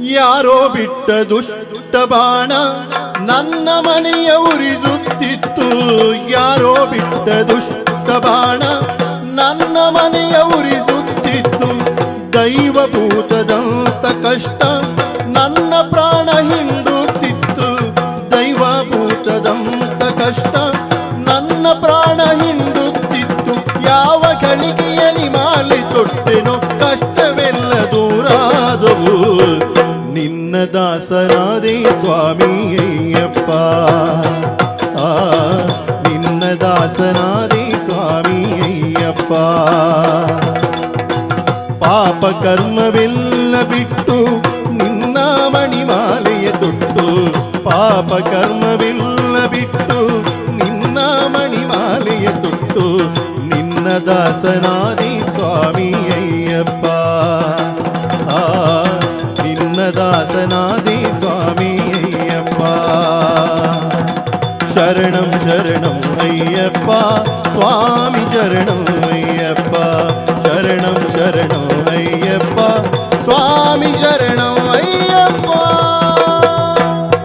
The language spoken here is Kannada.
ಯಾರೋ ಬಿಟ್ಟ ದುಷ್ಟ ಬಾಣ ನನ್ನ ಮನೆಯ ಉರಿಸುತ್ತಿತ್ತು ಯಾರೋ ಬಿಟ್ಟ ದುಷ್ಟ ಬಾಣ ನನ್ನ ಮನೆಯ ಉರಿಸುತ್ತಿತ್ತು ದೈವಭೂತದಂತ ಕಷ್ಟ ನನ್ನ ಪ್ರಾಣ ಹಿಂಡುತ್ತಿತ್ತು. ದೈವಭೂತದಂತ ಕಷ್ಟ ನನ್ನ ಪ್ರಾಣ ಹಿಂಡುತ್ತಿತ್ತು. ಯಾವ ಗಳಿಗೆಯಲ್ಲಿ ಮಾಲಿ ತೊಟ್ಟೆನೋ ಕಷ್ಟವೆಲ್ಲ ದಾಸನಾದೆ ಸ್ವಾಮಿ ಅಯ್ಯಪ್ಪ ಆ ನಿನ್ನ ದಾಸನಾದೆ ಸ್ವಾಮಿ ಅಯ್ಯಪ್ಪ ಪಾಪ ಕರ್ಮವೆಲ್ಲ ಬಿಟ್ಟು ನಿನ್ನ ಮಣಿಮಾಲೆಯ ತೊಟ್ಟು. ಪಾಪ ಕರ್ಮವೆಲ್ಲ ಬಿಟ್ಟು ನಿನ್ನ ಮಣಿಮಾಲೆಯ ತೊಟ್ಟು. ನಿನ್ನ ದಾಸನಾದಿ ಸ್ವಾಮಿ ரங்கநாதே சுவாமி ஐயப்பா. சரணம் சரணம் ஐயப்பா. சுவாமி சரணம் ஐயப்பா. சரணம் சரணம் ஐயப்பா. சுவாமி சரணம்